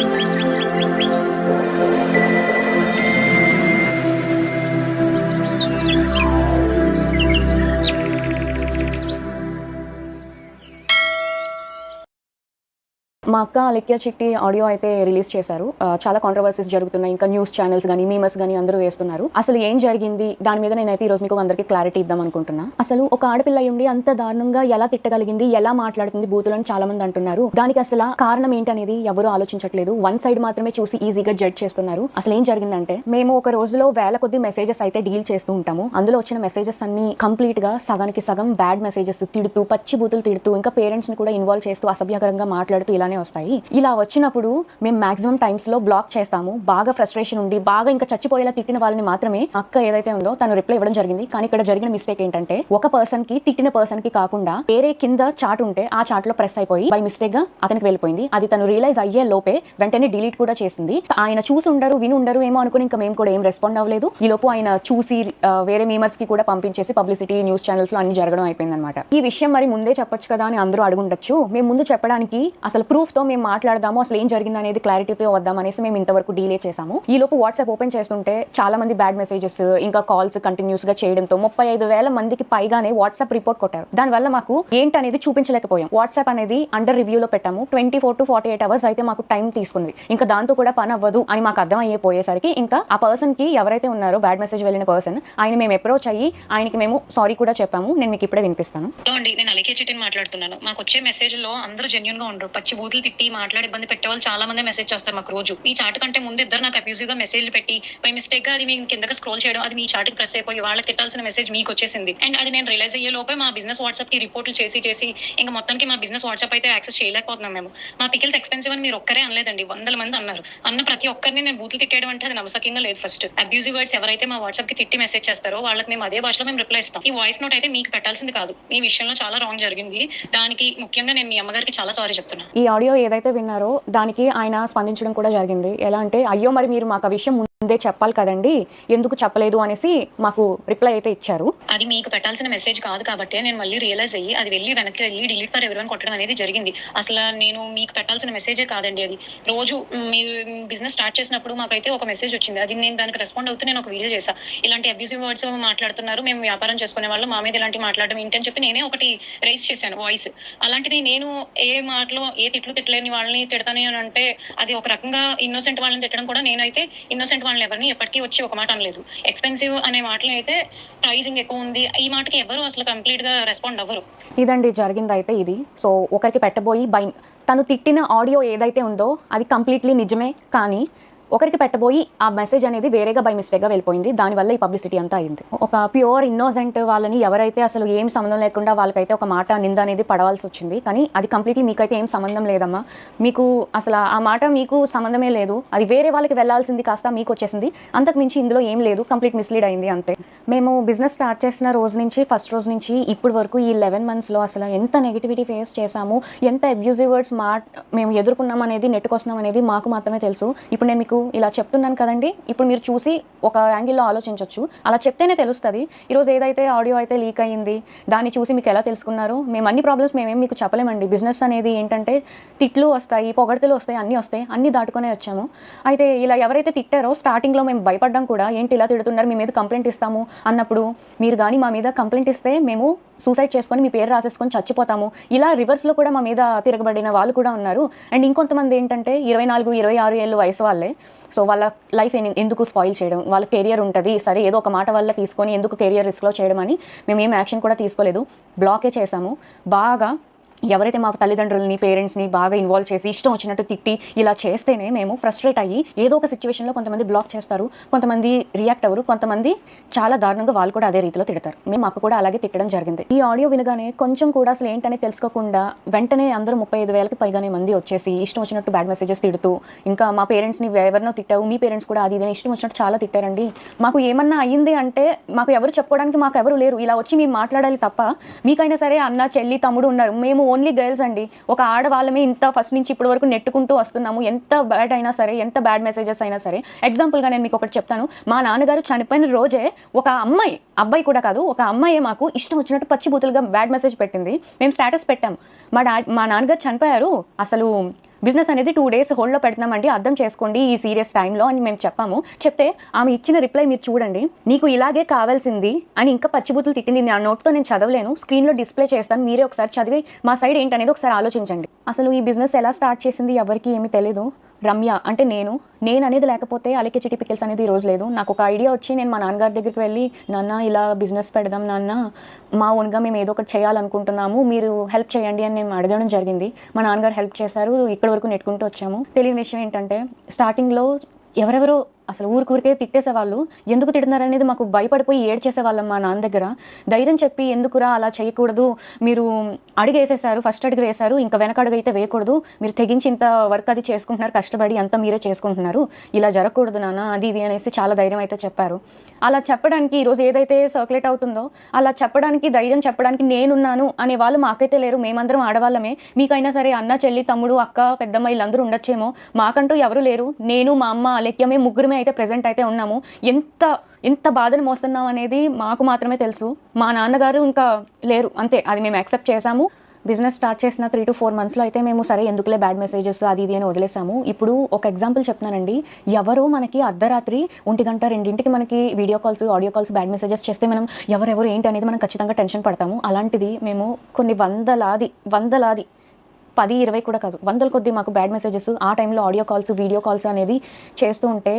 Thank you. మా అక్క అలెక్య చిట్టి ఆడియో అయితే రిలీజ్ చేశారు. చాలా కాంట్రవర్సీస్ జరుగుతున్నాయి. ఇంకా న్యూస్ ఛానల్స్ కానీ మీమర్స్ కానీ అందరూ వేస్తున్నారు. అసలు ఏం జరిగింది? దాని మీద నేనైతే ఈ రోజు మీకు అందరికీ క్లారిటీ ఇద్దాం అనుకుంటున్నా. అసలు ఒక ఆడపిల్ల ఉండి అంత దారుణంగా ఎలా తిట్టగలిగింది? ఎలా మాట్లాడుతుంది బూతులని చాలా మంది అంటున్నారు. దానికి అసలు కారణం ఏంటనేది ఎవరు ఆలోచించట్లేదు. వన్ సైడ్ మాత్రమే చూసి ఈజీగా జడ్జ్ చేస్తున్నారు. అసలు ఏం జరిగిందంటే మేము ఒక రోజులో వేల కొద్ది మెసేజెస్ అయితే డీల్ చేస్తూ ఉంటాము. అందులో వచ్చిన మెసేజెస్ అన్ని కంప్లీట్గా సగానికి సగం బ్యాడ్ మెసేజెస్ తిడుతూ పచ్చి బూతులు తిడుతూ ఇంకా పేరెంట్స్ని కూడా ఇన్వాల్వ్ చేస్తూ అసభ్యకరంగా మాట్లాడుతూ ఇలానే వస్తాయి. ఇలా వచ్చినప్పుడు మేము మాక్సిమం టైమ్స్లో బ్లాక్ చేస్తాము. బాగా ఫ్రస్ట్రేషన్ ఉండి బాగా ఇంకా చచ్చిపోయేలా తిట్టిన వాళ్ళని మాత్రమే అక్క ఏదైతే ఉందో తను రిప్లై ఇవ్వడం జరిగింది. కానీ ఇక్కడ జరిగిన మిస్టేక్ ఏంటంటే ఒక పర్సన్కి తిట్టిన పర్సన్కి కాకుండా వేరే కింద చాట్ ఉంటే ఆ చాట్లో ప్రెస్ అయిపోయి బై మిస్టేక్గా అతనికి వెళ్ళిపోయింది. అది తను రియలైజ్ అయ్యే లోపే వెంటనే డిలీట్ కూడా చేసింది. ఆయన చూసి ఉండరు విని ఉండరు ఏమో అనుకుని ఇంకా మేము కూడా ఏం రెస్పాండ్ అవ్వలేదు. ఈ లోపు ఆయన చూసి వేరే మీమర్స్కి కూడా పంపించేసి పబ్లిసిటీ న్యూస్ ఛానల్స్లో అన్ని జరగడం అయిపోయింది అనమాట ఈ విషయం మరి ముందే చెప్పొచ్చు కదా అని అందరూ అడుగుండొచ్చు. మేము ముందు చెప్పడానికి అసలు ప్రూఫ్ తో మేము మాట్లాడదాము అసలు ఏం జరిగింది అనేది క్లారిటీతో వద్దాం అనేసి మేము ఇంతవరకు డీలే చేసాము ఈ లోపు వాట్సాప్ ఓపెన్ చేస్తుంటే చాలా మంది బ్యాడ్ మెసేజెస్ ఇంకా కాల్స్ కంటిన్యూస్గా చేయడంతో ముప్పై ఐదు వేల మందికి పైగానే వాట్సాప్ రిపోర్ట్ కొట్టారు. దానివల్ల మాకు ఏంటనేది చూపించలేకపోయాం. వాట్సాప్ అనేది అండర్ రివ్యూలో పెట్టాము. Twenty four to forty eight hours అయితే మాకు టైం తీసుకుంది. ఇంకా దాంతో కూడా పని అవ్వదు అని మాకు అర్థం అయిపోయేసరికి ఇంకా ఆ పర్సన్కి ఎవరైతే ఉన్నారో బ్యాడ్ మెసేజ్ వెళ్ళిన పర్సన్ ఆయన మేము అప్రోచ్ అయ్యి ఆయనకి మేము సారీ కూడా చెప్పాము. నేను మీకు ఇప్పుడే వినిపిస్తాను. అండి నేను అలికే చిట్టిని మాట్లాడుతున్నాను. మాకు వచ్చే మెసేజ్లో అందరూ జెన్యున్గా ఉండరు. పచ్చి బూతులు తిట్టి మాట్లాడి ఇబ్బంది పెట్టే వాళ్ళు చాలా మంది మెసేజ్ చేస్తారు మాకు రోజు. ఈ చాట్ కంటే ముందు ఇద్దరు నాకు అబ్యూజివ్గా మెసేజ్లు పెట్టి బై మిస్టేక్గా అది మీ కిందకి స్క్రోల్ చేయడం అది మీ చాట్ ప్రెస్ అయిపోయి వాళ్ళకి తిట్టాల్సిన మెసేజ్ మీకు వచ్చేసింది. అండ్ అది నేను రిలైజ్ అయ్యే లోపే మా బిజినెస్ వాట్సాప్కి రిపోర్ట్లు చేసి చేసి ఇంకా మొత్తానికి మా బిజినెస్ వాట్సాప్ అయితే యాక్సెస్ చేయలేకపోతున్నాం మేము. మా పికిల్స్ ఎక్స్పెన్సివ్ అని మీరు ఒక్కరే అనలేదండి వందల మంది అన్నారు. అన్న ప్రతి ఒక్కరిని నేను బూతులు తిట్టేయడం అంటే అది నమ్మసకంగా లేదు ఫస్ట్ అబ్యూజివ్ వర్డ్స్ ఎవరైతే మా వాట్సాప్కి తిట్టి మెసేజ్ చేస్తారో వాళ్ళకి మేము అదే భాషలో మేము రిప్లై ఇస్తాం. ఈ వాయిస్ నోట్ అయితే మీకు పెట్టాల్సింది కాదు. మీ విషయంలో చాలా రాంగ్ జరిగింది. దానికి ముఖ్యంగా నేను మీ అమ్మగారికి చాలా సారీ చెప్తున్నా. ఈ ఆడియో ఏదైతే విన్నారో దానికి ఆయన స్పందించడం కూడా జరిగింది. ఎలా అంటే అయ్యో మరి మీరు మాకు ఆ విషయం ముందే చెప్పాలి కదండి. ఎందుకు చెప్పలేదు అనేసి మాకు రిప్లై అయితే ఇచ్చారు. అది మీకు పెట్టాల్సిన మెసేజ్ కాదు కాబట్టి నేను మళ్ళీ రియలైజ్ అయ్యి అది వెళ్ళి వెనక్కి వెళ్ళి డిలీట్ ఫర్ ఎవరివన్ కొట్టడం అనేది జరిగింది. అసలు నేను మీకు పెట్టాల్సిన మెసేజే కాదండి అది. రోజు మీ మీరు బిజినెస్ స్టార్ట్ చేసినప్పుడు మాకైతే ఒక మెసేజ్ వచ్చింది. అది నేను దానికి రెస్పాండ్ అవుతూ నేను ఒక వీడియో చేశా. ఇలాంటి అబ్యూసివ్ వర్డ్స్ మాట్లాడుతున్నారు మేము వ్యాపారం చేసుకునే వాళ్ళు మా మీద ఇలాంటి మాట్లాడడం ఏంటని అని చెప్పి నేనే ఒకటి రైస్ చేశాను వాయిస్ అలాంటిది నేను ఏ మాటలో ఏ తిట్లు తిట్టలేని వాళ్ళని తిడతాను అని అంటే అది ఒక రకంగా ఇన్నోసెంట్ వాళ్ళని తిట్టడం కూడా నేనైతే ఇన్నోసెంట్ వాళ్ళని ఎవరిని ఎప్పటికీ వచ్చి ఒక మాట అనలేదు. ఎక్స్పెన్సివ్ అనే మాటలు అయితే ప్రైసింగ్ ఎక్కువ ఉంది. ఈ మాటకి ఎవరు అసలు కంప్లీట్గా రెస్పాండ్ అవ్వరు. ఇదండి జరిగింది అయితే ఇది. సో ఒకరికి పెట్టబోయి బై తను తిట్టిన ఆడియో ఏదైతే ఉందో అది కంప్లీట్లీ నిజమే. కానీ ఒకరికి పెట్టబోయి ఆ మెసేజ్ అనేది వేరేగా బై మిస్టేక్గా వెళ్ళిపోయింది. దానివల్ల ఈ పబ్లిసిటీ అంతా అయింది. ఒక ప్యూర్ ఇన్నోసెంట్ వాళ్ళని ఎవరైతే అసలు ఏం సంబంధం లేకుండా వాళ్ళకైతే ఒక మాట నింద అనేది పడవలసి వచ్చింది. కానీ అది కంప్లీట్లీ మీకైతే ఏం సంబంధం లేదమ్మా. మీకు అసలు ఆ మాట మీకు సంబంధమే లేదు. అది వేరే వాళ్ళకి వెళ్ళాల్సింది కాస్త మీకు వచ్చేసింది. అంతకు మించి ఇందులో ఏం లేదు. కంప్లీట్ మిస్లీడ్ అయింది అంతే. మేము బిజినెస్ స్టార్ట్ చేసిన రోజు నుంచి ఫస్ట్ రోజు నుంచి ఇప్పటి వరకు ఈ లెవెన్ మంత్స్లో అసలు ఎంత నెగిటివిటీ ఫేస్ చేసాము ఎంత అబ్యూజివ్ వర్డ్స్ మా మేము ఎదుర్కొన్నాం అనేది నెట్టుకొస్తున్నాం అనేది మాకు మాత్రమే తెలుసు. ఇప్పుడు నేను మీకు ఇలా చెప్తున్నాను కదండి. ఇప్పుడు మీరు చూసి ఒక యాంగిల్లో ఆలోచించవచ్చు అలా చెప్తేనే తెలుస్తుంది. ఈరోజు ఏదైతే ఆడియో అయితే లీక్ అయ్యింది దాన్ని చూసి మీకు ఎలా తెలుసుకున్నారు? మేము అన్ని ప్రాబ్లమ్స్ మేమేం మీకు చెప్పలేమండి. బిజినెస్ అనేది ఏంటంటే తిట్లు వస్తాయి పొగడతలు వస్తాయి అన్నీ వస్తాయి అన్నీ దాటుకునే వచ్చాము. అయితే ఇలా ఎవరైతే తిట్టారో స్టార్టింగ్లో మేము భయపడ్డాం కూడా ఏంటి ఇలా తిడుతున్నారు? మీ మీద కంప్లైంట్ ఇస్తాము అన్నప్పుడు మీరు కానీ మా మీద కంప్లైంట్ ఇస్తే మేము సూసైడ్ చేసుకొని మీ పేరు రాసేసుకొని చచ్చిపోతాము. ఇలా రివర్స్లో కూడా మా మీద తిరగబడిన వాళ్ళు కూడా ఉన్నారు. అండ్ ఇంకొంతమంది ఏంటంటే ఇరవై నాలుగు ఇరవై ఆరు ఏళ్ళు వయసు వాళ్ళే. సో వాళ్ళ లైఫ్ ఎందుకు స్పాయిల్ చేయడం? వాళ్ళ కెరియర్ ఉంటుంది. సరే ఏదో ఒక మాట వల్ల తీసుకొని ఎందుకు కెరియర్ రిస్క్లో చేయడం అని మేము ఏం యాక్షన్ కూడా తీసుకోలేదు. బ్లాకే చేసాము బాగా ఎవరైతే మా తల్లిదండ్రులని పేరెంట్స్ని బాగా ఇన్వాల్వ్ చేసి ఇష్టం వచ్చినట్టు తిట్టి ఇలా చేస్తేనే మేము ఫ్రస్ట్రేట్ అయ్యి ఏదో ఒక సిచ్యువేషన్లో కొంతమంది బ్లాక్ చేస్తారు కొంతమంది రియాక్ట్ అవ్వరు కొంతమంది చాలా దారుణంగా వాళ్ళు కూడా అదే రీతిలో తిడతారు. మేము మాకు కూడా అలాగే తిట్టడం జరిగింది. ఈ ఆడియో వినగానే కొంచెం కూడా అసలు ఏంటనే తెలుసుకోకుండా వెంటనే అందరూ ముప్పై ఐదు వేలకి పైగానే మంది వచ్చేసి ఇష్టం వచ్చినట్టు బ్యాడ్ మెసేజెస్ తిడుతూ ఇంకా మా పేరెంట్స్ని ఎవరినో తిట్టావు మీ పేరెంట్స్ కూడా అది ఇదని ఇష్టం వచ్చినట్టు చాలా తిట్టారండి. మాకు ఏమన్నా అయ్యింది అంటే మాకు ఎవరు చెప్పుకోవడానికి మాకు ఎవరు లేరు. ఇలా వచ్చి మేము మాట్లాడాలి తప్ప మీకైనా సరే అన్న చెల్లి తమ్ముడు ఉన్నారు. మేము ఓన్లీ గర్ల్స్ అండి. ఒక ఆడవాళ్ళమే ఇంత ఫస్ట్ నుంచి ఇప్పటి వరకు నెట్టుకుంటూ వస్తున్నాము. ఎంత బ్యాడ్ అయినా సరే ఎంత బ్యాడ్ మెసేజెస్ అయినా సరే. ఎగ్జాంపుల్గా నేను మీకు ఒకటి చెప్తాను. మా నాన్నగారు చనిపోయిన రోజే ఒక అమ్మాయి అబ్బాయి కూడా కాదు ఒక అమ్మాయి మాకు ఇష్టం వచ్చినట్టు పచ్చిబూతులుగా బ్యాడ్ మెసేజ్ పెట్టింది. మేము స్టేటస్ పెట్టాం. మా డా మా నాన్నగారు చనిపోయారు. అసలు బిజినెస్ అనేది టూ డేస్ హోల్డ్లో పెడుతున్నామండి అర్థం చేసుకోండి ఈ సీరియస్ టైంలో అని మేము చెప్పాము. చెప్తే ఆమె ఇచ్చిన రిప్లై మీరు చూడండి నీకు ఇలాగే కావాల్సింది అని ఇంకా పచ్చిబూతులు తిట్టింది. ఆ నోట్తో నేను చదవలేను స్క్రీన్లో డిస్ప్లే చేస్తాను మీరే ఒకసారి చదివి మా సైడ్ ఏంటనేది ఒకసారి ఆలోచించండి. అసలు ఈ బిజినెస్ ఎలా స్టార్ట్ చేసింది ఎవరికి ఏమీ తెలియదు రమ్య అంటే నేను నేను అనేది లేకపోతే అలికే చిటి పికిల్స్ అనేది ఈ రోజు లేదు. నాకు ఒక ఐడియా వచ్చి నేను మా నాన్నగారి దగ్గరికి వెళ్ళి నాన్న ఇలా బిజినెస్ పెడదాం నాన్న మా ఓన్గా మేము ఏదో ఒకటి చేయాలనుకుంటున్నాము మీరు హెల్ప్ చేయండి అని నేను అడగడం జరిగింది. మా నాన్నగారు హెల్ప్ చేశారు ఇక్కడి వరకు నెట్టుకుంటూ వచ్చాము. తెలియని విషయం ఏంటంటే స్టార్టింగ్లో ఎవరెవరో అసలు ఊరికూరికే తిట్టేసేవాళ్ళు. ఎందుకు తిడుతున్నారు అనేది మాకు భయపడిపోయి ఏడ్చేసేవాళ్ళం మా నాన్న దగ్గర. ధైర్యం చెప్పి ఎందుకురా అలా చేయకూడదు? మీరు అడిగేసేసారు వేసేసారు ఫస్ట్ అడుగు వేశారు ఇంకా వెనక అడుగు అయితే వేయకూడదు. మీరు తెగించి ఇంత వర్క్ అది చేసుకుంటున్నారు కష్టపడి అంతా మీరే చేసుకుంటున్నారు. ఇలా జరగకూడదు నాన్న అది ఇది అనేసి చాలా ధైర్యం అయితే చెప్పారు. అలా చెప్పడానికి ఈరోజు ఏదైతే సర్క్యులేట్ అవుతుందో అలా చెప్పడానికి ధైర్యం చెప్పడానికి నేనున్నాను అనే వాళ్ళు మాకైతే లేరు. మేమందరం ఆడవాళ్ళమే. మీకైనా సరే అన్న చెల్లి తమ్ముడు అక్క పెద్దమ్మ వీళ్ళందరూ ఉండొచ్చేమో. మాకంటూ ఎవరు లేరు. నేను మా అమ్మ అలెక్యమే ముగ్గురమే అయితే ప్రజెంట్ అయితే ఉన్నాము. ఎంత ఎంత బాధను మోస్తున్నాం అనేది మాకు మాత్రమే తెలుసు. మా నాన్నగారు ఇంకా లేరు. అంతే అది మేము యాక్సెప్ట్ చేశాము. బిజినెస్ స్టార్ట్ చేసిన త్రీ టు ఫోర్ మంత్స్లో అయితే మేము సరే ఎందుకులే బ్యాడ్ మెసేజెస్ అది ఇది అని వదిలేసాము. ఇప్పుడు ఒక ఎగ్జాంపుల్ చెప్తున్నానండి. ఎవరో మనకి అర్ధరాత్రి ఒంటి గంట రెండింటికి మనకి video calls audio calls bad messages చేస్తే మనం ఎవరెవరు ఏంటి అనేది మనం ఖచ్చితంగా టెన్షన్ పడతాము. అలాంటిది మేము కొన్ని వందలాది వందలాది పది ఇరవై కూడా కాదు వందల కొద్ది మాకు బ్యాడ్ మెసేజెస్ ఆ టైంలో ఆడియో కాల్స్ వీడియో కాల్స్ అనేది చేస్తూ ఉంటే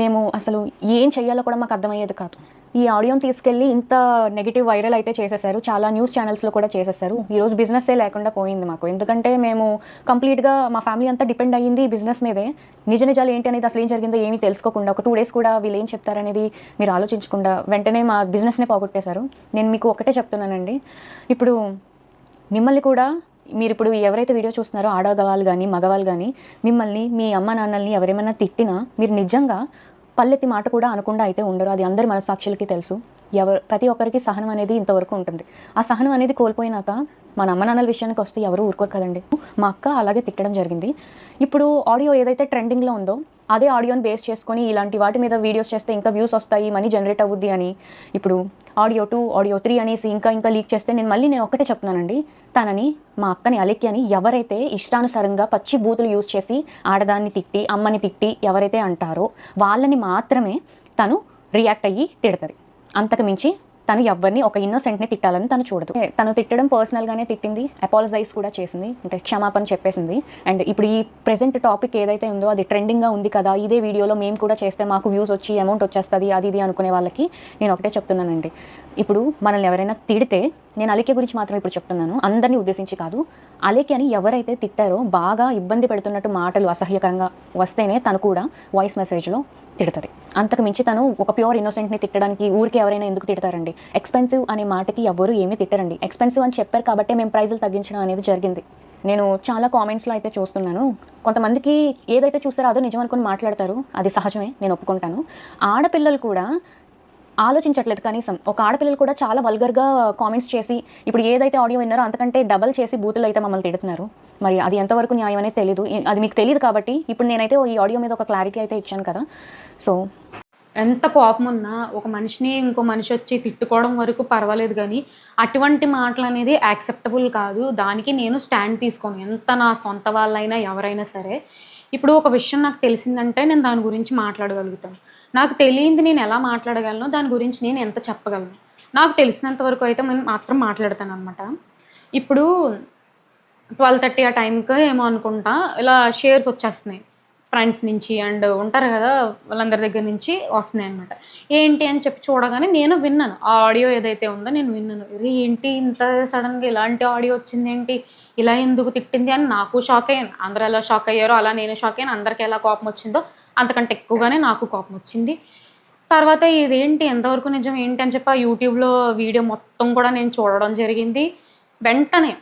మేము అసలు ఏం చేయాలో కూడా మాకు అర్థమయ్యేది కాదు. ఈ ఆడియోని తీసుకెళ్ళి ఇంత నెగిటివ్ వైరల్ అయితే చేసేసారు. చాలా న్యూస్ ఛానల్స్లో కూడా చేసేసారు. ఈరోజు బిజినెస్సే లేకుండా పోయింది మాకు. ఎందుకంటే మేము కంప్లీట్గా మా ఫ్యామిలీ అంతా డిపెండ్ అయ్యింది బిజినెస్ మీదే. నిజ నిజాలు ఏంటి అనేది అసలు ఏం జరిగిందో ఏమీ తెలుసుకోకుండా ఒక టూ డేస్ కూడా వీళ్ళు ఏం చెప్తారనేది మీరు ఆలోచించకుండా వెంటనే మా బిజినెస్నే పోగొట్టేశారు. నేను మీకు ఒకటే చెప్తున్నానండి. ఇప్పుడు మిమ్మల్ని కూడా మీరు ఇప్పుడు ఎవరైతే వీడియో చూస్తున్నారో ఆడగవాళ్ళు కానీ మగవాళ్ళు కానీ మిమ్మల్ని మీ అమ్మ నాన్నల్ని ఎవరేమైనా తిట్టినా మీరు నిజంగా పల్లెత్తి మాట కూడా అనకుండా అయితే ఉండరు. అది అందరి మనసాక్షులకి తెలుసు. ఎవరు ప్రతి ఒక్కరికి సహనం అనేది ఇంతవరకు ఉంటుంది. ఆ సహనం అనేది కోల్పోయినాక మన అమ్మ నాన్నల విషయానికి వస్తే ఎవరు ఊరుకోరు కదండి. మా అక్క అలాగే తిట్టడం జరిగింది. ఇప్పుడు ఆడియో ఏదైతే ట్రెండింగ్లో ఉందో అదే ఆడియోని బేస్ చేసుకొని ఇలాంటి వాటి మీద వీడియోస్ చేస్తే ఇంకా వ్యూస్ వస్తాయి మనీ జనరేట్ అవుద్ది అని. ఇప్పుడు ఆడియో టూ ఆడియో త్రీ అనేసి ఇంకా ఇంకా లీక్ చేస్తే నేను మళ్ళీ నేను ఒకటే చెప్తున్నానండి. తనని మా అక్కని అలెక్కి అని ఎవరైతే ఇష్టానుసారంగా పచ్చి బూతులు యూజ్ చేసి ఆడదాన్ని తిట్టి అమ్మని తిట్టి ఎవరైతే అంటారో వాళ్ళని మాత్రమే తను రియాక్ట్ అయ్యి తిడతది. అంతకు మించి తను ఎవరిని ఒక ఇన్నోసెంట్ని తిట్టాలని తను చూడదు. తను తిట్టడం పర్సనల్గానే తిట్టింది అపాలజైజ్ కూడా చేసింది అంటే క్షమాపణ చెప్పేసింది. అండ్ ఇప్పుడు ఈ ప్రెసెంట్ టాపిక్ ఏదైతే ఉందో అది ట్రెండింగ్గా ఉంది కదా ఇదే వీడియోలో మేము కూడా చేస్తే మాకు వ్యూస్ వచ్చి అమౌంట్ వచ్చేస్తుంది అది ఇది అనుకునే వాళ్ళకి నేను ఒకటే చెప్తున్నానండి. ఇప్పుడు మనల్ని ఎవరైనా తిడితే నేను అలికే గురించి మాత్రం ఇప్పుడు చెప్తున్నాను అందరినీ ఉద్దేశించి కాదు అలేకి అని ఎవరైతే తిట్టారో బాగా ఇబ్బంది పెడుతున్నట్టు మాటలు అసహ్యకరంగా వస్తేనే తను కూడా వాయిస్ మెసేజ్లో తిడుతుంది. అంతకు మించి తను ఒక ప్యూర్ ఇన్నోసెంట్ని తిట్టడానికి ఊరికి ఎవరైనా ఎందుకు తిడతారండి? ఎక్స్పెన్సివ్ అనే మాటకి ఎవరు ఏమీ తిట్టరండి. ఎక్స్పెన్సివ్ అని చెప్పారు కాబట్టి మేము ప్రైజులు తగ్గించడం అనేది జరిగింది. నేను చాలా కామెంట్స్లో అయితే చూస్తున్నాను. కొంతమందికి ఏదైతే చూస్తారో అదో నిజం అనుకుని మాట్లాడతారు. అది సహజమే నేను ఒప్పుకుంటాను. ఆడపిల్లలు కూడా ఆలోచించట్లేదు కనీసం. ఒక ఆడపిల్లలు కూడా చాలా వల్గర్గా కామెంట్స్ చేసి ఇప్పుడు ఏదైతే ఆడియో విన్నారో అంతకంటే డబల్ చేసి బూతులు అయితే మమ్మల్ని తిడుతున్నారు. మరి అది ఎంతవరకు న్యాయం అనేది తెలియదు అది మీకు తెలియదు కాబట్టి ఇప్పుడు నేనైతే ఈ ఆడియో మీద ఒక క్లారిటీ అయితే ఇచ్చాను కదా. సో ఎంత కోపం ఉన్నా ఒక మనిషిని ఇంకో మనిషి వచ్చి తిట్టుకోవడం వరకు పర్వాలేదు కానీ అటువంటి మాటలు అనేది యాక్సెప్టబుల్ కాదు. దానికి నేను స్టాండ్ తీసుకోను. ఎంత నా సొంత వాళ్ళైనా ఎవరైనా సరే. ఇప్పుడు ఒక విషయం నాకు తెలిసిందంటే నేను దాని గురించి మాట్లాడగలుగుతాను. నాకు తెలియంది నేను ఎలా మాట్లాడగలను దాని గురించి నేను ఎంత చెప్పగలను. నాకు తెలిసినంత వరకు అయితే నేను మాత్రం మాట్లాడతాను అనమాట ఇప్పుడు ట్వెల్వ్ థర్టీ ఆ టైంకి ఏమో అనుకుంటా ఇలా షేర్స్ వచ్చేస్తున్నాయి. ఫ్రెండ్స్ నుంచి అండ్ ఉంటారు కదా వాళ్ళందరి దగ్గర నుంచి వస్తున్నాయి అనమాట ఏంటి అని చెప్పి చూడగానే నేను విన్నాను. ఆ ఆడియో ఏదైతే ఉందో నేను విన్నాను. ఏంటి ఇంత సడన్గా ఇలాంటి ఆడియో వచ్చింది ఏంటి? ఇలా ఎందుకు తిట్టింది? అని నాకు షాక్ అయ్యాను. అందరూ ఎలా షాక్ అయ్యారో అలా నేను షాక్ అయ్యాను. అందరికీ ఎలా కోపం వచ్చిందో అంతకంటే ఎక్కువగానే నాకు కోపం వచ్చింది. తర్వాత ఇదేంటి ఎంతవరకు నిజం ఏంటి అని చెప్పి ఆ యూట్యూబ్లో వీడియో మొత్తం కూడా నేను చూడడం జరిగింది. వెంటనే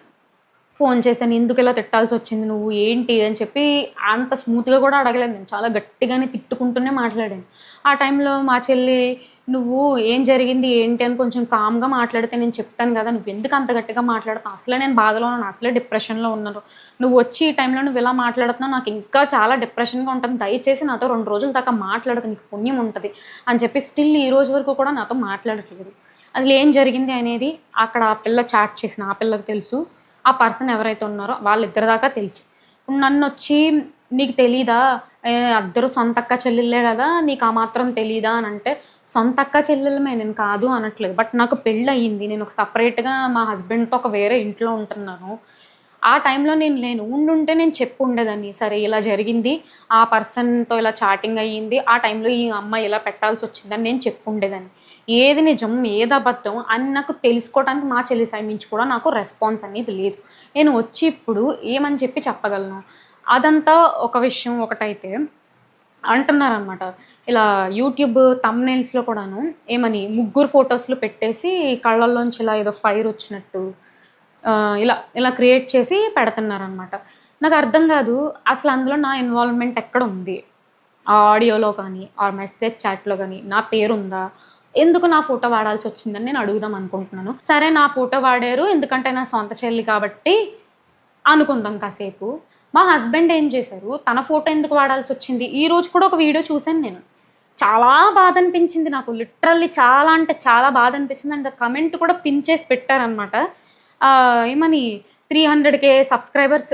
ఫోన్ చేశాను ఎందుకు ఇలా తిట్టాల్సి వచ్చింది నువ్వు ఏంటి? అని చెప్పి అంత స్మూత్గా కూడా అడగలేదు. నేను చాలా గట్టిగానే తిట్టుకుంటూనే మాట్లాడాను. ఆ టైంలో మా చెల్లి నువ్వు ఏం జరిగింది ఏంటి అని కొంచెం కామ్గా మాట్లాడితే నేను చెప్తాను కదా నువ్వు ఎందుకు అంత గట్టిగా మాట్లాడుతావు అసలే నేను బాధలో ఉన్నాను అసలే డిప్రెషన్లో ఉన్నాను. నువ్వు వచ్చి ఈ టైంలో నువ్వు ఇలా మాట్లాడుతున్నావు నాకు ఇంకా చాలా డిప్రెషన్గా ఉంటుంది. దయచేసి నాతో రెండు రోజుల దాకా మాట్లాడదు నీకు పుణ్యం ఉంటుంది అని చెప్పి స్టిల్ ఈ రోజు వరకు కూడా నాతో మాట్లాడట్లేదు. అసలు ఏం జరిగింది అనేది అక్కడ ఆ పిల్ల చాట్ చేసిన ఆ పిల్లకి తెలుసు. ఆ పర్సన్ ఎవరైతే ఉన్నారో వాళ్ళిద్దరి దాకా తెలుసు. నన్ను వచ్చి నీకు తెలీదా? ఏ, అద్దరు సొంత అక్క చెల్లెళ్ళే కదా నీకు ఆ మాత్రం తెలీదా అని అంటే సొంత అక్క చెల్లెలమే నేను కాదు అనట్లేదు. బట్ నాకు పెళ్ళి అయ్యింది నేను ఒక సపరేట్గా మా హస్బెండ్తో ఒక వేరే ఇంట్లో ఉంటున్నాను. ఆ టైంలో నేను లేను. ఉండుంటే నేను చెప్పు ఉండేదాన్ని సరే ఇలా జరిగింది. ఆ పర్సన్తో ఇలా చాటింగ్ అయ్యింది. ఆ టైంలో ఈ అమ్మాయి ఇలా పెట్టాల్సి వచ్చిందని నేను చెప్పు ఉండేదాన్ని ఏది నిజం ఏది అబద్ధం అని నాకు తెలుసుకోవడానికి మా చెల్లి సైడ్ నుంచి కూడా నాకు రెస్పాన్స్ అనేది లేదు. నేను వచ్చి ఇప్పుడు ఏమని చెప్పి చెప్పగలను? అదంతా ఒక విషయం ఒకటైతే అంటున్నారనమాట ఇలా యూట్యూబ్ తమ్నైల్స్లో కూడాను ఏమని ముగ్గురు ఫొటోస్లు పెట్టేసి కళ్ళల్లోంచి ఇలా ఏదో ఫైర్ వచ్చినట్టు ఇలా ఇలా క్రియేట్ చేసి పెడుతున్నారనమాట నాకు అర్థం కాదు అసలు అందులో నా ఇన్వాల్వ్మెంట్ ఎక్కడ ఉంది? ఆ ఆడియోలో కానీ ఆ మెసేజ్ చాట్లో కానీ నా పేరు ఉందా ఎందుకు నా ఫోటో వాడాల్సి వచ్చిందని నేను అడుగుదాం అనుకుంటున్నాను. సరే నా ఫోటో వాడారు ఎందుకంటే నా సొంత చెల్లి కాబట్టి అనుకుందాం కాసేపు. మా హస్బెండ్ ఏం చేశారు? తన ఫోటో ఎందుకు వాడాల్సి వచ్చింది? ఈ రోజు కూడా ఒక వీడియో చూశాను నేను. చాలా బాధ అనిపించింది నాకు. లిటరల్లీ చాలా అంటే చాలా బాధ అనిపించింది. అండ్ కమెంట్ కూడా పిన్ చేసి పెట్టారనమాట ఏమని? త్రీ హండ్రెడ్కే సబ్స్క్రైబర్స్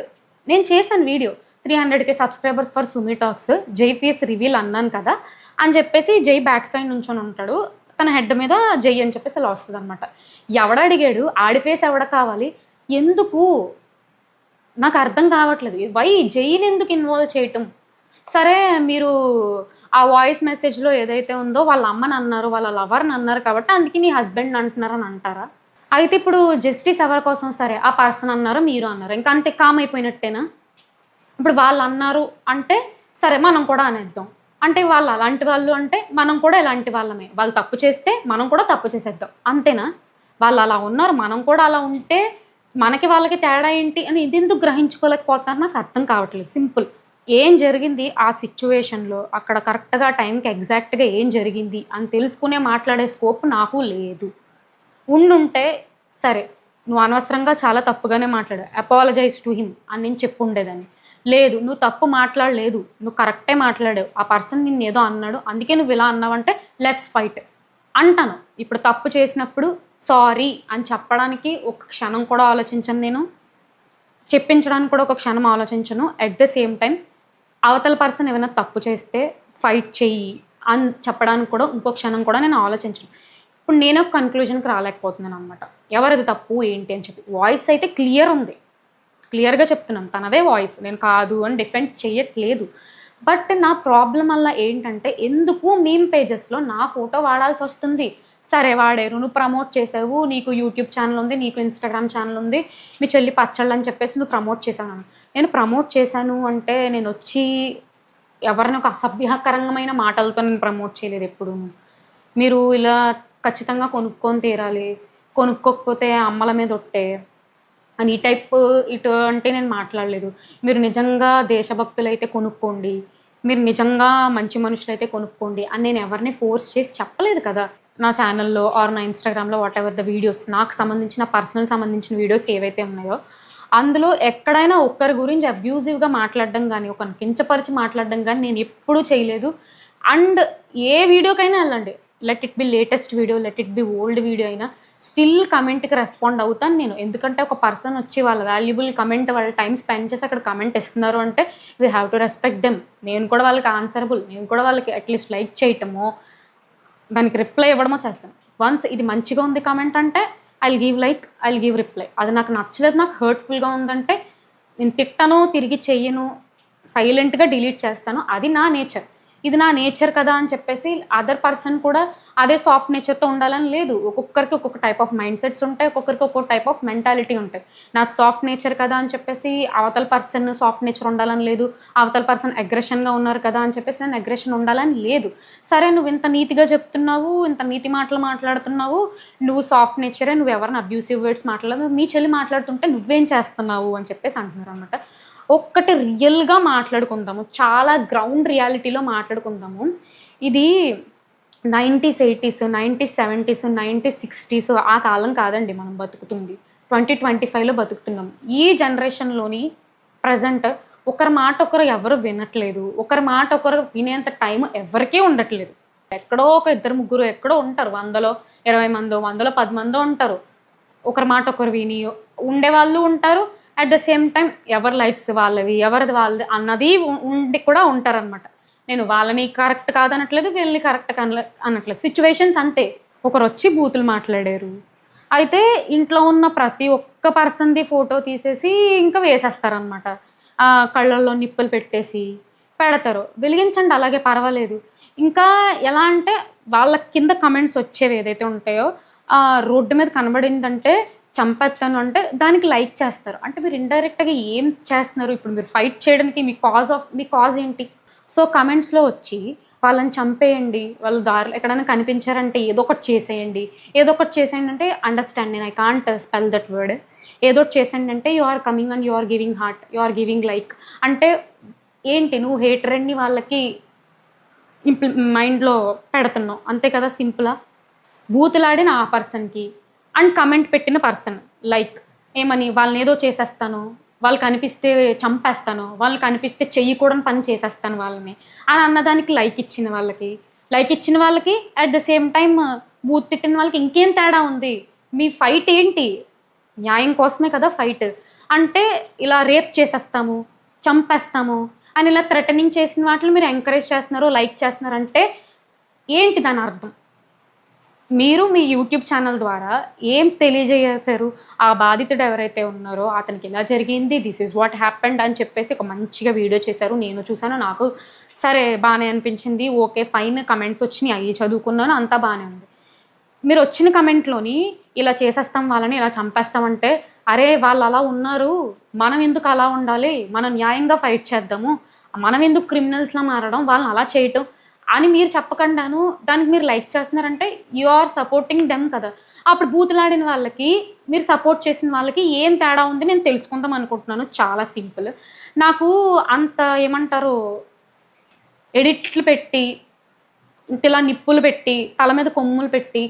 నేను చేశాను video. Three hundred K subscribers for Sumi talks జై ఫేస్ రివీల్ అన్నాను కదా. అని చెప్పేసి జై బ్యాక్ సైడ్ నుంచొని ఉంటాడు. తన హెడ్ మీద జై అని చెప్పేసి అలా వస్తుంది అనమాట ఎవడ అడిగాడు? ఆడి ఫేస్ ఎవడ కావాలి? ఎందుకు? నాకు అర్థం కావట్లేదు. వై జైన్ ఎందుకు ఇన్వాల్వ్ చేయటం? సరే మీరు ఆ వాయిస్ మెసేజ్లో ఏదైతే ఉందో వాళ్ళ అమ్మని అన్నారు వాళ్ళ లవర్ని అన్నారు కాబట్టి అందుకే నీ హస్బెండ్ అంటున్నారని అంటారా? అయితే ఇప్పుడు జస్టిస్ ఎవరి కోసం? సరే ఆ పర్సన్ అన్నారు మీరు అన్నారు. ఇంకా అంతే కామ్ అయిపోయినట్టేనా? ఇప్పుడు వాళ్ళు అన్నారు అంటే సరే మనం కూడా అనేద్దాం. అంటే వాళ్ళు అలాంటి వాళ్ళు అంటే మనం కూడా ఇలాంటి వాళ్ళమే. వాళ్ళు తప్పు చేస్తే మనం కూడా తప్పు చేసేద్దాం. అంతేనా? వాళ్ళు అలా ఉన్నారు మనం కూడా అలా ఉంటే మనకి వాళ్ళకి తేడా ఏంటి అని ఇది ఎందుకు గ్రహించుకోలేకపోతున్నారు నాకు అర్థం కావట్లేదు. సింపుల్. ఏం జరిగింది? ఆ సిచ్యువేషన్లో అక్కడ కరెక్ట్గా టైంకి ఎగ్జాక్ట్గా ఏం జరిగింది? అని తెలుసుకునే మాట్లాడే స్కోప్ నాకు లేదు. ఉండుంటే సరే నువ్వు అనవసరంగా చాలా తప్పుగానే మాట్లాడావు. అపాలజైజ్ టు హిమ్ అని నేను చెప్పు ఉండేదాన్ని లేదు నువ్వు తప్పు మాట్లాడలేదు. నువ్వు కరెక్టే మాట్లాడావు. ఆ పర్సన్ నిన్ను ఏదో అన్నాడు. అందుకే నువ్వు ఇలా అన్నావంటే లెట్స్ ఫైట్ అంటాను. ఇప్పుడు తప్పు చేసినప్పుడు సారీ అని చెప్పడానికి ఒక క్షణం కూడా ఆలోచించను నేను. చెప్పించడానికి కూడా ఒక క్షణం ఆలోచించను. అట్ ద సేమ్ టైం అవతల పర్సన్ ఏమైనా తప్పు చేస్తే ఫైట్ చెయ్యి అని చెప్పడానికి కూడా ఇంకో క్షణం కూడా నేను ఆలోచించను. ఇప్పుడు నేను ఒక కన్క్లూజన్కి రాలేకపోతున్నాను అనమాట ఎవరిది తప్పు ఏంటి అని చెప్పి. వాయిస్ అయితే క్లియర్ ఉంది. క్లియర్గా చెప్తున్నాను. తనదే వాయిస్ నేను కాదు అని డిఫెండ్ చేయట్లేదు బట్ నా ప్రాబ్లం వల్ల ఏంటంటే ఎందుకు మీమ్ పేజెస్లో నా ఫోటో వాడాల్సి వస్తుంది? సరే వాడేరు నువ్వు ప్రమోట్ చేసావు నీకు యూట్యూబ్ ఛానల్ ఉంది నీకు ఇన్స్టాగ్రామ్ ఛానల్ ఉంది మీ చెల్లి పచ్చళ్ళు అని చెప్పేసి నువ్వు ప్రమోట్ చేశాను నేను ప్రమోట్ చేశాను అంటే నేను వచ్చి ఎవరిని ఒక అసభ్యకరమైన మాటలతో నేను ప్రమోట్ చేయలేదు ఎప్పుడు. మీరు ఇలా ఖచ్చితంగా కొనుక్కొని తీరాలి కొనుక్కోకపోతే అమ్మల మీద ఒట్టే అని ఈ టైప్ ఇటు అంటే నేను మాట్లాడలేదు. మీరు నిజంగా దేశభక్తులైతే కొనుక్కోండి మీరు నిజంగా మంచి మనుషులైతే కొనుక్కోండి అని నేను ఎవరిని ఫోర్స్ చేసి చెప్పలేదు కదా. నా ఛానల్లో ఆర్ నా ఇన్స్టాగ్రామ్లో వాట్ ఎవర్ ద వీడియోస్ నాకు సంబంధించిన పర్సనల్ సంబంధించిన వీడియోస్ ఏవైతే ఉన్నాయో అందులో ఎక్కడైనా ఒక్కరి గురించి అబ్యూజివ్గా మాట్లాడడం కానీ ఒకరిని కించపరిచి మాట్లాడడం కానీ నేను ఎప్పుడూ చేయలేదు. అండ్ ఏ వీడియోకైనా వెళ్ళండి. Let it be latest video let it be old video అయినా స్టిల్ కమెంట్కి రెస్పాండ్ అవుతాను నేను. ఎందుకంటే ఒక పర్సన్ వచ్చి వాళ్ళ వాల్యుబుల్ కమెంట్ వాళ్ళ టైం స్పెండ్ చేసి అక్కడ కమెంట్ ఇస్తున్నారు అంటే we have to respect them నేను కూడా వాళ్ళకి ఆన్సరబుల్ నేను కూడా వాళ్ళకి అట్లీస్ట్ లైక్ చేయటమో దానికి రిప్లై ఇవ్వడమో చేస్తాను. వన్స్ ఇది మంచిగా ఉంది కామెంట్ అంటే I give like I give reply అది నాకు నచ్చలేదు నాకు హర్ట్ఫుల్గా ఉందంటే నేను తిట్టను తిరిగి చెయ్యను సైలెంట్గా డిలీట్ చేస్తాను. అది నా నేచర్ ఇది నా నేచర్ కదా అని చెప్పేసి అదర్ పర్సన్ కూడా అదే సాఫ్ట్ నేచర్తో ఉండాలని లేదు. ఒక్కొక్కరికి ఒక్కొక్క టైప్ ఆఫ్ మైండ్ సెట్స్ ఉంటాయి ఒక్కొక్కరికి ఒక్కొక్క టైప్ ఆఫ్ మెంటాలిటీ ఉంటాయి. నాకు సాఫ్ట్ నేచర్ కదా అని చెప్పేసి అవతల పర్సన్ సాఫ్ట్ నేచర్ ఉండాలని లేదు అవతల పర్సన్ అగ్రెషన్గా ఉన్నారు కదా అని చెప్పేసి నేను అగ్రెషన్ ఉండాలని లేదు. సరే నువ్వు ఇంత నీతిగా చెప్తున్నావు ఇంత నీతి మాటలు మాట్లాడుతున్నావు నువ్వు సాఫ్ట్ నేచరే నువ్వు ఎవరిని అబ్యూసివ్ వర్డ్స్ మాట్లాడదు మీ చెల్లి మాట్లాడుతుంటే నువ్వేం చేస్తున్నావు అని చెప్పేసి అంటున్నారు అనమాట ఒక్కటి రియల్గా మాట్లాడుకుందాము చాలా గ్రౌండ్ రియాలిటీలో మాట్లాడుకుందాము. ఇది nineties eighties nineties seventies nineties sixties ఆ కాలం కాదండి మనం బతుకుతుంది. ట్వంటీ ట్వంటీ ఫైవ్లో బతుకుతున్నాం. ఈ జనరేషన్లోని ప్రజెంట్ ఒకరి మాట ఒకరు ఎవరు వినట్లేదు. ఒకరి మాట ఒకరు వినేంత టైం ఎవరికీ ఉండట్లేదు. ఎక్కడో ఒక ఇద్దరు ముగ్గురు ఎక్కడో ఉంటారు. వందలో ఇరవై మందో వందలో పది మందో ఉంటారు. ఒకరి మాట ఒకరు విని ఉండేవాళ్ళు ఉంటారు. అట్ ద సేమ్ టైం ఎవరి లైఫ్స్ వాళ్ళవి ఎవరిది వాళ్ళది అన్నది ఉండి కూడా ఉంటారనమాట నేను వాళ్ళని కరెక్ట్ కాదనట్లేదు వీళ్ళని కరెక్ట్ అనట్లేదు. సిచ్యువేషన్స్ అంతే. ఒకరు వచ్చి బూతులు మాట్లాడారు. అయితే ఇంట్లో ఉన్న ప్రతి ఒక్క పర్సన్ది ఫోటో తీసేసి ఇంకా వేసేస్తారనమాట కళ్ళల్లో నిప్పులు పెట్టేసి పెడతారు. వెలిగించండి అలాగే పర్వాలేదు. ఇంకా ఎలా అంటే వాళ్ళ కింద కమెంట్స్ వచ్చేవి ఏదైతే ఉంటాయో రోడ్డు మీద కనబడిందంటే చంపేస్తాను అంటే దానికి లైక్ చేస్తారు. అంటే మీరు ఇండైరెక్ట్గా ఏం చేస్తున్నారు? ఇప్పుడు మీరు ఫైట్ చేయడానికి మీ కాజ్ ఆఫ్ మీ కాజ్ ఏంటి? సో కమెంట్స్లో వచ్చి వాళ్ళని చంపేయండి వాళ్ళు దారిలో ఎక్కడైనా కనిపించారంటే ఏదో ఒకటి చేసేయండి. ఏదో ఒకటి చేసేయండి అంటే అండర్స్టాండ్ నేను I can't spell that word ఏదో ఒకటి చేసేయండి అంటే you are coming and you are giving heart you are giving like అంటే ఏంటి? నువ్వు హేటరెడ్ని వాళ్ళకి ఇంప్లి మైండ్లో పెడుతున్నావు. అంతే కదా సింపులా బూతులాడిన ఆ పర్సన్కి అండ్ కమెంట్ పెట్టిన పర్సన్ లైక్ ఏమని? వాళ్ళని ఏదో చేసేస్తాను. వాళ్ళు కనిపిస్తే చంపేస్తాను వాళ్ళు కనిపిస్తే చెయ్యి కూడా పని చేసేస్తాను వాళ్ళని అని అన్నదానికి లైక్ ఇచ్చిన వాళ్ళకి. లైక్ ఇచ్చిన వాళ్ళకి అట్ ద సేమ్ టైం బూత్ తిట్టిన వాళ్ళకి ఇంకేం తేడా ఉంది? మీ ఫైట్ ఏంటి? న్యాయం కోసమే కదా ఫైట్ అంటే ఇలా రేప్ చేసేస్తాము చంపేస్తాము అని ఇలా థ్రెటనింగ్ చేసిన వాటిని మీరు ఎంకరేజ్ చేస్తున్నారు లైక్ చేస్తున్నారు అంటే ఏంటి దాని అర్థం? మీరు మీ యూట్యూబ్ ఛానల్ ద్వారా ఏం తెలియజేశారు? ఆ బాధితుడు ఎవరైతే ఉన్నారో అతనికి ఇలా జరిగింది? దిస్ ఇస్ వాట్ హ్యాపెండ్ అని చెప్పేసి ఒక మంచిగా వీడియో చేశారు. నేను చూసాను నాకు సరే బాగానే అనిపించింది. Okay fine. కమెంట్స్ వచ్చినాయి. అవి చదువుకున్నాను. అంతా బాగానే ఉంది. మీరు వచ్చిన కమెంట్లోని ఇలా చేసేస్తాం వాళ్ళని ఇలా చంపేస్తామంటే అరే వాళ్ళు అలా ఉన్నారు. మనం ఎందుకు అలా ఉండాలి? మనం న్యాయంగా ఫైట్ చేద్దాము. మనం ఎందుకు క్రిమినల్స్లా మారడం? వాళ్ళని అలా చేయటం. అని మీరు చెప్పకుండాను దానికి మీరు లైక్ చేస్తున్నారంటే యు ఆర్ సపోర్టింగ్ దెమ్ కదా. అప్పుడు బూతులాడిన వాళ్ళకి మీరు సపోర్ట్ చేసిన వాళ్ళకి ఏం తేడా ఉంది నేను తెలుసుకుందాం అనుకుంటున్నాను. చాలా సింపుల్. నాకు అంత ఏమంటారు ఎడిట్లు పెట్టి ఇలా నిప్పులు పెట్టి తల మీద కొమ్ములు పెట్టి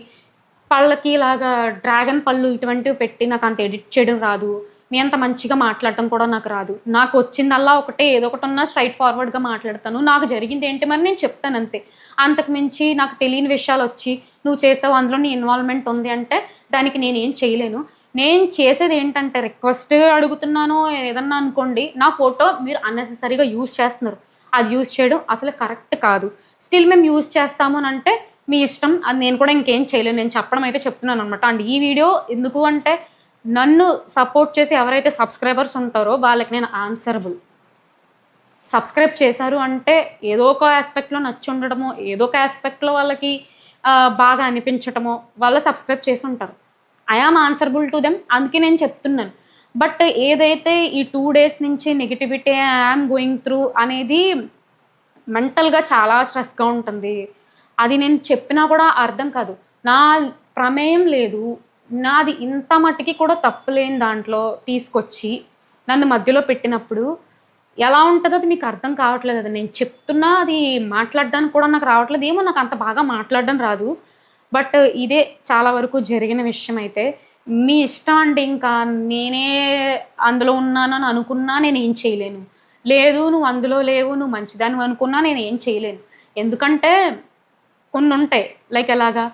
పళ్ళకి ఇలాగా డ్రాగన్ పళ్ళు ఇటువంటివి పెట్టి నాకు అంత ఎడిట్ చేయడం రాదు. మీ అంత మంచిగా మాట్లాడటం కూడా నాకు రాదు. నాకు వచ్చిందల్లా ఒకటే ఏదో ఒకటి ఉన్నా స్ట్రైట్ ఫార్వర్డ్గా మాట్లాడతాను. నాకు జరిగింది ఏంటి మరి నేను చెప్తాను అంతే. అంతకు మించి నాకు తెలియని విషయాలు వచ్చి నువ్వు చేసావు అందులో నీ ఇన్వాల్వ్మెంట్ ఉంది అంటే దానికి నేనేం చేయలేను. నేను చేసేది ఏంటంటే రిక్వెస్ట్ అడుగుతున్నాను ఏదన్నా అనుకోండి నా ఫోటో మీరు అన్నెసెసరీగా యూజ్ చేస్తున్నారు. అది యూజ్ చేయడం అసలు కరెక్ట్ కాదు. స్టిల్ మేము యూజ్ చేస్తాము అని అంటే మీ ఇష్టం. అది నేను కూడా ఇంకేం చేయలేను. నేను చెప్పడం అయితే చెప్తున్నాను అనమాట అండ్ ఈ వీడియో ఎందుకు అంటే నన్ను సపోర్ట్ చేసి ఎవరైతే సబ్స్క్రైబర్స్ ఉంటారో వాళ్ళకి నేను ఆన్సరబుల్. సబ్స్క్రైబ్ చేశారు అంటే ఏదో ఒక ఆస్పెక్ట్లో నచ్చి ఉండడమో ఏదో ఒక ఆస్పెక్ట్లో వాళ్ళకి బాగా అనిపించటమో వాళ్ళు సబ్స్క్రైబ్ చేసి ఉంటారు. I am answerable to them అందుకే నేను చెప్తున్నాను. బట్ ఏదైతే ఈ టూ డేస్ నుంచి negativity I am going through అనేది మెంటల్గా చాలా స్ట్రెస్గా ఉంటుంది. అది నేను చెప్పినా కూడా అర్థం కాదు. నా ప్రమేయం లేదు. నాది ఇంత మట్టికి కూడా తప్పులేని దాంట్లో తీసుకొచ్చి నన్ను మధ్యలో పెట్టినప్పుడు ఎలా ఉంటుందో అది మీకు అర్థం కావట్లేదు అది నేను చెప్తున్నా అది మాట్లాడడానికి కూడా నాకు రావట్లేదు. ఏమో నాకు అంత బాగా మాట్లాడడం రాదు. బట్ ఇదే చాలా వరకు జరిగిన విషయం అయితే మీ ఇష్టం అండి ఇంకా. నేనే అందులో ఉన్నానని అనుకున్నా నేను ఏం చేయలేను. లేదు నువ్వు అందులో లేవు నువ్వు మంచిదాన్ని అనుకున్నా నేను ఏం చేయలేను. ఎందుకంటే కొన్ని ఉంటాయి. లైక్ ఎలాగా?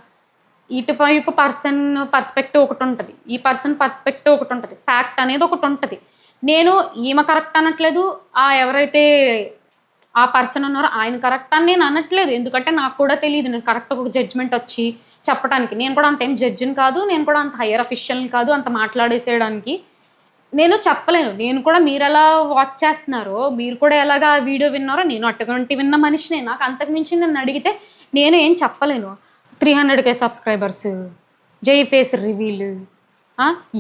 ఇటువైపు పర్సన్ పర్స్పెక్టివ్ ఒకటి ఉంటుంది ఈ పర్సన్ పర్స్పెక్టివ్ ఒకటి ఉంటుంది ఫ్యాక్ట్ అనేది ఒకటి ఉంటుంది. నేను ఈమె కరెక్ట్ అనట్లేదు ఆ ఎవరైతే ఆ పర్సన్ ఉన్నారో ఆయన కరెక్ట్ అని నేను అనట్లేదు. ఎందుకంటే నాకు కూడా తెలియదు నేను కరెక్ట్ ఒక జడ్జ్మెంట్ వచ్చి చెప్పడానికి నేను కూడా అంత ఏం జడ్జిని కాదు నేను కూడా అంత హయ్యర్ అఫీషియల్ని కాదు అంత మాట్లాడేసేయడానికి నేను చెప్పలేను. నేను కూడా మీరు ఎలా వాచ్ చేస్తున్నారో మీరు కూడా ఎలాగా వీడియో విన్నారో నేను అటువంటి విన్న మనిషినే. నాకు అంతకు మించి నన్ను అడిగితే నేను ఏం చెప్పలేను. త్రీ హండ్రెడ్కే సబ్స్క్రైబర్స్ జై ఫేస్ రివీల్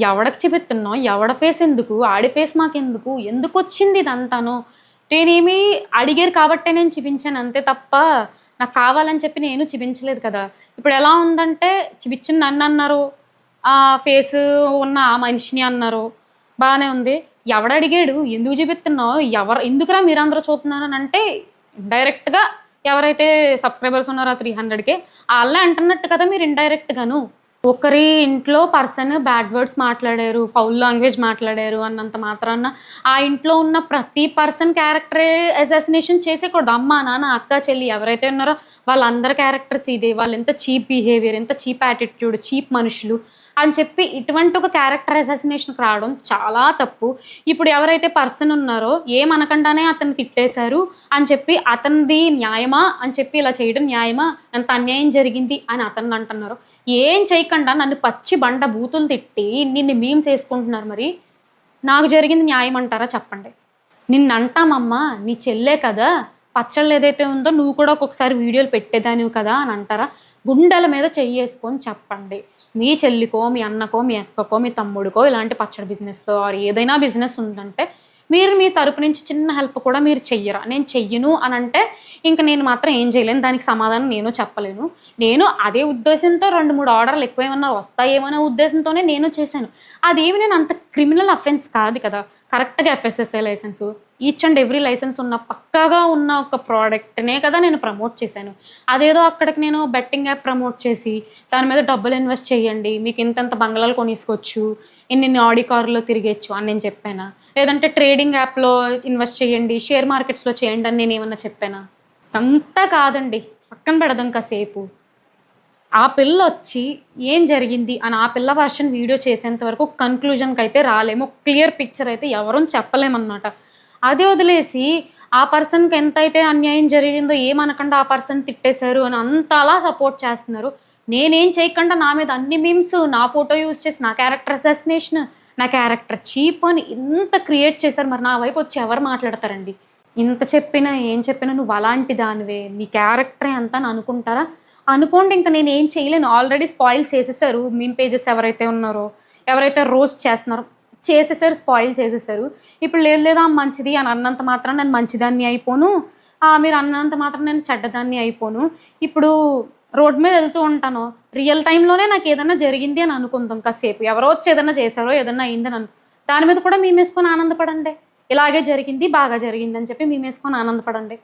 ఎవడకి చూపిస్తున్నావు ఎవడ ఫేస్ ఎందుకు? ఆడి ఫేస్ మాకెందుకు? ఎందుకు వచ్చింది ఇదంతాను? నేనేమి అడిగారు కాబట్టే నేను చూపించాను అంతే తప్ప నాకు కావాలని చెప్పి నేను చూపించలేదు కదా. ఇప్పుడు ఎలా ఉందంటే చూపించింది నన్ను అన్నారు. ఆ ఫేస్ ఉన్న ఆ మనిషిని అన్నారు. బాగానే ఉంది. ఎవడు అడిగాడు ఎందుకు చూపిస్తున్నావు? ఎవరు ఎందుకురా మీరందరూ చూస్తున్నారు అని అంటే డైరెక్ట్గా ఎవరైతే సబ్స్క్రైబర్స్ ఉన్నారో త్రీ హండ్రెడ్కే వాళ్ళే అంటున్నట్టు కదా మీరు ఇండైరెక్ట్గాను ఒకరి ఇంట్లో పర్సన్ బ్యాడ్ వర్డ్స్ మాట్లాడారు ఫౌల్ లాంగ్వేజ్ మాట్లాడారు అన్నంత మాత్రాన ఆ ఇంట్లో ఉన్న ప్రతి పర్సన్ క్యారెక్టర్ అసాసినేషన్ చేసేకూడదు. అమ్మ నాన్న అక్క చెల్లి ఎవరైతే ఉన్నారో వాళ్ళందరి క్యారెక్టర్స్ ఇదే. వాళ్ళు ఎంత చీప్ బిహేవియర్ ఎంత చీప్ యాటిట్యూడ్ చీప్ మనుషులు అని చెప్పి ఇటువంటి ఒక క్యారెక్టర్ అసాసినేషన్కి రావడం చాలా తప్పు. ఇప్పుడు ఎవరైతే పర్సన్ ఉన్నారో ఏమనకుండానే అతను తిట్టేశారు అని చెప్పి అతనిది న్యాయమా అని చెప్పి ఇలా చేయడం న్యాయమా? ఎంత అన్యాయం జరిగింది అని అతను అంటున్నారు. ఏం చేయకుండా నన్ను పచ్చి బండ బూతులు తిట్టి నిన్ను మీమ్స్ వేసుకుంటున్నారు మరి? నాకు జరిగింది న్యాయం అంటారా చెప్పండి. నిన్నంటామమ్మా నీ చెల్లే కదా పచ్చళ్ళు ఏదైతే ఉందో నువ్వు కూడా ఒక్కొక్కసారి వీడియోలు పెట్టేదానివి కదా అని అంటారా? గుండెల మీద చెయ్యేసుకొని చెప్పండి. మీ చెల్లికో మీ అన్నకో మీ అక్కకో మీ తమ్ముడికో ఇలాంటి పచ్చడి బిజినెస్ ఆర్ ఏదైనా బిజినెస్ ఉందంటే మీరు మీ తరపు నుంచి చిన్న హెల్ప్ కూడా మీరు చెయ్యరా? నేను చెయ్యను అని అంటే ఇంకా నేను మాత్రం ఏం చేయలేను. దానికి సమాధానం నేను చెప్పలేను. నేను అదే ఉద్దేశంతో రెండు మూడు ఆర్డర్లు ఎక్కువ ఏమన్నా వస్తాయేమనే ఉద్దేశంతోనే నేను చేశాను. అదేమి నేను అంత క్రిమినల్ అఫెన్స్ కాదు కదా. కరెక్ట్గా FSSAI licence. Each and every licence ఉన్న పక్కాగా ఉన్న ఒక ప్రోడక్ట్నే కదా నేను ప్రమోట్ చేశాను. అదేదో అక్కడికి నేను బెట్టింగ్ యాప్ ప్రమోట్ చేసి దాని మీద డబ్బులు ఇన్వెస్ట్ చేయండి మీకు ఇంతంత బంగ్లాలు కొనేసుకోవచ్చు ఇన్ని ఆడి కారులో తిరిగేచ్చు అని నేను చెప్పానా? లేదంటే ట్రేడింగ్ యాప్లో ఇన్వెస్ట్ చేయండి షేర్ మార్కెట్స్లో చేయండి అని నేను ఏమన్నా చెప్పానా? అంతా కాదండి. పక్కన పెడదాం కాసేపు. ఆ పిల్ల వచ్చి ఏం జరిగింది అని ఆ పిల్ల వర్షన్ వీడియో చేసేంత వరకు కన్క్లూజన్కి అయితే రాలేము. క్లియర్ పిక్చర్ అయితే ఎవరూ చెప్పలేమన్నమాట. అది వదిలేసి ఆ పర్సన్కి ఎంత అయితే అన్యాయం జరిగిందో ఏమనకుండా ఆ పర్సన్ తిట్టేశారు అని అంతలా సపోర్ట్ చేస్తున్నారు. నేనేం చేయకుండా నా మీద అన్ని మీమ్స్ నా ఫోటో యూజ్ చేసి నా క్యారెక్టర్ అసాసినేషన్ నా క్యారెక్టర్ చీప్ అని ఇంత క్రియేట్ చేశారు. మరి నా వైపు వచ్చి ఎవరు మాట్లాడతారండి? ఇంత చెప్పినా ఏం చెప్పినా నువ్వు అలాంటి దానివే. నీ క్యారెక్టరే అంతా అని అనుకుంటారా? అనుకోండి ఇంకా నేను ఏం చేయలేను. ఆల్రెడీ స్పాయిల్ చేసేసారు. మీమ్ పేజెస్ ఎవరైతే ఉన్నారో ఎవరైతే రోస్ట్ చేస్తున్నారో చేసేసారు స్పాయిల్ చేసేసారు. ఇప్పుడు లేదు లేదా మంచిది అని అన్నంత మాత్రం నేను మంచిదాన్ని అయిపోను. మీరు అన్నంత మాత్రం నేను చెడ్డదాన్ని అయిపోను. ఇప్పుడు రోడ్ మీద వెళ్తూ ఉంటాను. రియల్ టైంలోనే నాకు ఏదైనా జరిగింది అని అనుకుందాం కాసేపు. ఎవరో వచ్చి ఏదైనా చేశారో ఏదైనా అయిందని అను దాని మీద కూడా మేము వేసుకొని ఆనందపడండి. ఇలాగే జరిగింది బాగా జరిగింది అని చెప్పి మేము వేసుకొని ఆనందపడండి.